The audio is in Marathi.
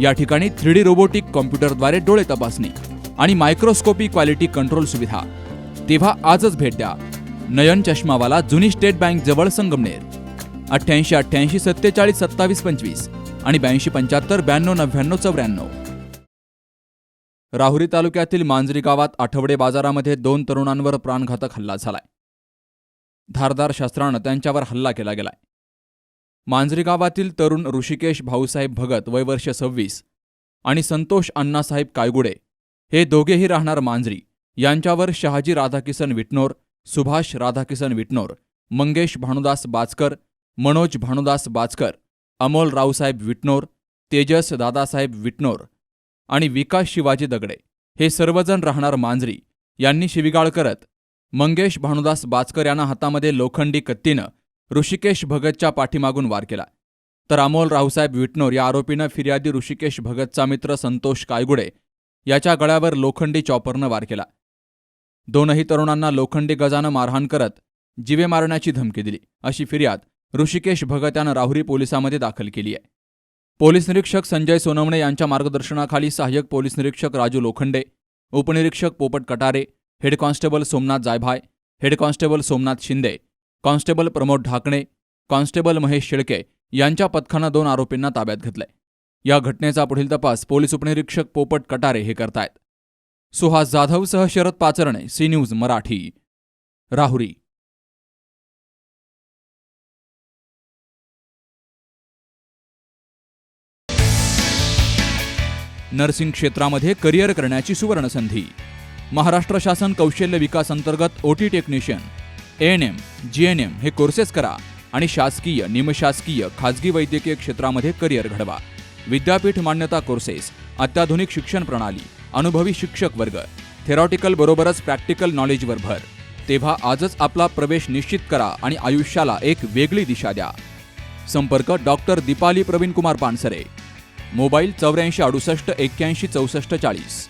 या ठिकाणी थ्री डी रोबोटिक कॉम्प्युटरद्वारे डोळे तपासणी आणि मायक्रोस्कोपी क्वालिटी कंट्रोल सुविधा. तेव्हा आजच भेट द्या. नयन चष्मावाला जुनी स्टेट बँक जवळ संगमनेर. अठ्ठ्याऐंशी अठ्ठ्याऐंशी सत्तेचाळीस सत्तावीस पंचवीस आणि ब्याऐंशी पंच्याहत्तर ब्याण्णव नव्याण्णव चौऱ्याण्णव. राहुरी तालुक्यातील मांजरी गावात आठवडे बाजारामध्ये दोन तरुणांवर प्राणघातक हल्ला झालाय. धारदार शस्त्रानं त्यांच्यावर हल्ला केला गेलाय. मांजरी गावातील तरुण ऋषिकेश भाऊसाहेब भगत वय वर्ष सव्वीस आणि संतोष अण्णासाहेब कायगुडे हे दोघेही राहणार मांजरी. यांच्यावर शहाजी राधाकिसन विटनोर सुभाष राधाकिसन विटनोर मंगेश भानुदास बाचकर मनोज भानुदास बाचकर अमोल रावसाहेब विटनोर तेजस दादासाहेब विटनोर आणि विकास शिवाजी दगडे हे सर्वजण राहणार मांजरी. यांनी शिविगाळ करत मंगेश भानुदास बाचकर यांना हातामध्ये लोखंडी कत्तीनं ऋषिकेश भगतच्या पाठीमागून वार केला. तर अमोल रावसाहेब विटनोर या आरोपीनं फिर्यादी ऋषिकेश भगतचा मित्र संतोष कायगुडे याच्या गळ्यावर लोखंडी चॉपरनं वार केला. दोनही तरुणांना लोखंडी गजानं मारहाण करत जिवे मारण्याची धमकी दिली. अशी फिर्याद ऋषिकेश भगत यानं राहुरी पोलिसांमध्ये दाखल केली आहे. पोलीस निरीक्षक संजय सोनवणे यांच्या मार्गदर्शनाखाली सहाय्यक पोलीस निरीक्षक राजू लोखंडे उपनिरीक्षक Popat Katare head constable Somnath Jaybhay head constable Somnath Shinde constable Pramod Dhakane constable Mahesh Shelke यांच्या पथकानं दोन आरोपींना ताब्यात घेतलंय. या घटनेचा पुढील तपास पोलीस उपनिरीक्षक पोपट कटारे हे करतायत. Suhas जाधवसह Sharad Pacharne C news Marathi. Rahuri. Nursing क्षेत्रामध्ये करिअर करण्याची सुवर्णसंधी. महाराष्ट्र शासन कौशल्य विकास अंतर्गत OT technician. N M G N M हे कोर्सेस करा आणि शासकीय निमशासकीय खाजगी वैद्यकीय क्षेत्रामध्ये करिअर घडवा. विद्यापीठ मान्यता कोर्सेस अत्याधुनिक शिक्षण प्रणाली अनुभवी शिक्षक वर्ग थेरॉटिकल बरोबरच प्रॅक्टिकल नॉलेजवर भर. तेव्हा आजच आपला प्रवेश निश्चित करा आणि आयुष्याला एक वेगळी दिशा द्या. संपर्क डॉक्टर दीपाली प्रवीण कुमार पानसरे. मोबाईल चौऱ्याऐंशी अडुसष्ट एक्क्याऐंशी चौसष्ट चाळीस.